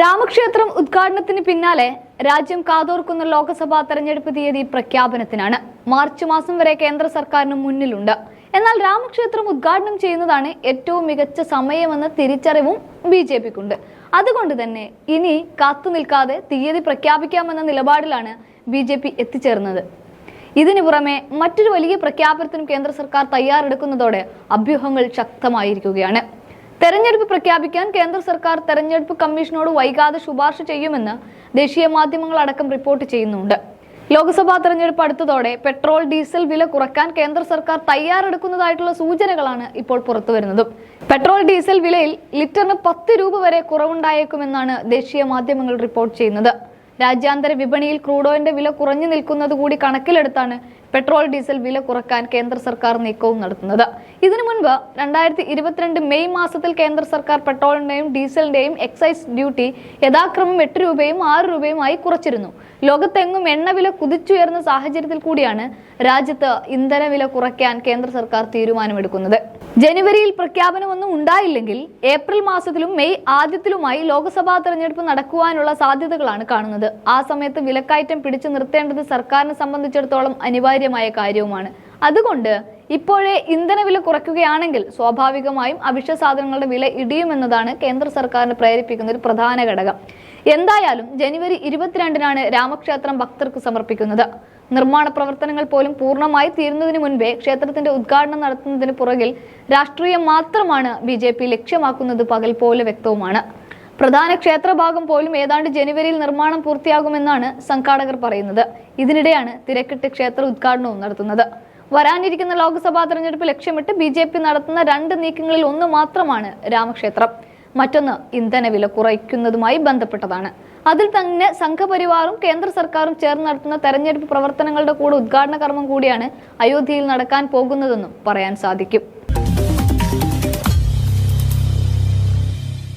രാമക്ഷേത്രം ഉദ്ഘാടനത്തിന് പിന്നാലെ രാജ്യം കാതോർക്കുന്ന ലോക്സഭാ തെരഞ്ഞെടുപ്പ് തീയതി പ്രഖ്യാപനത്തിനാണ്. മാർച്ച് മാസം വരെ കേന്ദ്ര സർക്കാരിന് മുന്നിലുണ്ട്. എന്നാൽ രാമക്ഷേത്രം ഉദ്ഘാടനം ചെയ്യുന്നതാണ് ഏറ്റവും മികച്ച സമയമെന്ന തിരിച്ചറിവും ബി ജെ പിക്കുണ്ട്. അതുകൊണ്ട് തന്നെ ഇനി കാത്തു നിൽക്കാതെ തീയതി പ്രഖ്യാപിക്കാമെന്ന നിലപാടിലാണ് ബി ജെ പി എത്തിച്ചേർന്നത്. ഇതിനു പുറമെ മറ്റൊരു വലിയ പ്രഖ്യാപനത്തിനും കേന്ദ്ര സർക്കാർ തയ്യാറെടുക്കുന്നതോടെ അഭ്യൂഹങ്ങൾ ശക്തമായിരിക്കുകയാണ്. തെരഞ്ഞെടുപ്പ് പ്രഖ്യാപിക്കാൻ കേന്ദ്ര സർക്കാർ തെരഞ്ഞെടുപ്പ് കമ്മീഷനോട് വൈകാതെ ശുപാർശ ചെയ്യുമെന്ന് ദേശീയ മാധ്യമങ്ങൾ അടക്കം റിപ്പോർട്ട് ചെയ്യുന്നുണ്ട്. ലോക്സഭാ തെരഞ്ഞെടുപ്പ് അടുത്തതോടെ പെട്രോൾ ഡീസൽ വില കുറയ്ക്കാൻ കേന്ദ്ര സർക്കാർ തയ്യാറെടുക്കുന്നതായിട്ടുള്ള സൂചനകളാണ് ഇപ്പോൾ പുറത്തുവരുന്നതും. പെട്രോൾ ഡീസൽ വിലയിൽ ലിറ്ററിന് പത്ത് രൂപ വരെ കുറവുണ്ടായേക്കുമെന്നാണ് ദേശീയ മാധ്യമങ്ങൾ റിപ്പോർട്ട് ചെയ്യുന്നത്. രാജ്യാന്തര വിപണിയിൽ ക്രൂഡ് ഓയിലിന്റെ വില കുറഞ്ഞു നിൽക്കുന്നത് കൂടി കണക്കിലെടുത്താണ് പെട്രോൾ ഡീസൽ വില കുറയ്ക്കാൻ കേന്ദ്ര സർക്കാർ നീക്കവും നടത്തുന്നത്. ഇതിനു മുൻപ് രണ്ടായിരത്തി ഇരുപത്തിരണ്ട് മെയ് മാസത്തിൽ കേന്ദ്ര സർക്കാർ പെട്രോളിന്റെയും ഡീസലിന്റെയും എക്സൈസ് ഡ്യൂട്ടി യഥാക്രമം എട്ട് രൂപയും ആറ് രൂപയുമായി കുറച്ചിരുന്നു. ലോകത്തെങ്ങും എണ്ണ വില കുതിച്ചുയർന്ന സാഹചര്യത്തിൽ കൂടിയാണ് രാജ്യത്ത് ഇന്ധനവില കുറയ്ക്കാൻ കേന്ദ്ര സർക്കാർ തീരുമാനമെടുക്കുന്നത്. ജനുവരിയിൽ പ്രഖ്യാപനമൊന്നും ഉണ്ടായില്ലെങ്കിൽ ഏപ്രിൽ മാസത്തിലും മെയ് ആദ്യത്തിലുമായി ലോക്സഭാ തെരഞ്ഞെടുപ്പ് നടക്കുവാനുള്ള സാധ്യതകളാണ് കാണുന്നത്. ആ സമയത്ത് വിലക്കയറ്റം പിടിച്ചു നിർത്തേണ്ടത് സർക്കാരിനെ സംബന്ധിച്ചിടത്തോളം അനിവാര്യമായ കാര്യവുമാണ്. അതുകൊണ്ട് ഇപ്പോഴേ ഇന്ധനവില കുറയ്ക്കുകയാണെങ്കിൽ സ്വാഭാവികമായും അവശ്യ സാധനങ്ങളുടെ വില ഇടിയുമെന്നതാണ് കേന്ദ്ര സർക്കാരിനെ പ്രേരിപ്പിക്കുന്ന ഒരു പ്രധാന ഘടകം. എന്തായാലും ജനുവരി ഇരുപത്തിരണ്ടിനാണ് രാമക്ഷേത്രം ഭക്തർക്ക് സമർപ്പിക്കുന്നത്. നിർമ്മാണ പ്രവർത്തനങ്ങൾ പോലും പൂർണമായി തീരുന്നതിന് മുൻപേ ക്ഷേത്രത്തിന്റെ ഉദ്ഘാടനം നടത്തുന്നതിന് പുറകിൽ രാഷ്ട്രീയം മാത്രമാണ് ബി ലക്ഷ്യമാക്കുന്നത് പകൽ പോലെ വ്യക്തവുമാണ്. പ്രധാന ക്ഷേത്രഭാഗം പോലും ഏതാണ്ട് ജനുവരിയിൽ നിർമ്മാണം പൂർത്തിയാകുമെന്നാണ് സംഘാടകർ പറയുന്നത്. ഇതിനിടെയാണ് തിരക്കിട്ട് ക്ഷേത്ര ഉദ്ഘാടനവും നടത്തുന്നത്. വരാനിരിക്കുന്ന ലോക്സഭാ തെരഞ്ഞെടുപ്പ് ലക്ഷ്യമിട്ട് ബി നടത്തുന്ന രണ്ട് നീക്കങ്ങളിൽ ഒന്ന് മാത്രമാണ് രാമക്ഷേത്രം. മറ്റൊന്ന് ഇന്ധന വില കുറയ്ക്കുന്നതുമായി ബന്ധപ്പെട്ടതാണ്. അതിൽ തന്നെ സംഘപരിവാറും കേന്ദ്ര സർക്കാരും ചേർന്ന് നടത്തുന്ന തെരഞ്ഞെടുപ്പ് പ്രവർത്തനങ്ങളുടെ കൂടെ ഉദ്ഘാടന കർമ്മം കൂടിയാണ് അയോധ്യയിൽ നടക്കാൻ പോകുന്നതെന്നും പറയാൻ സാധിക്കും.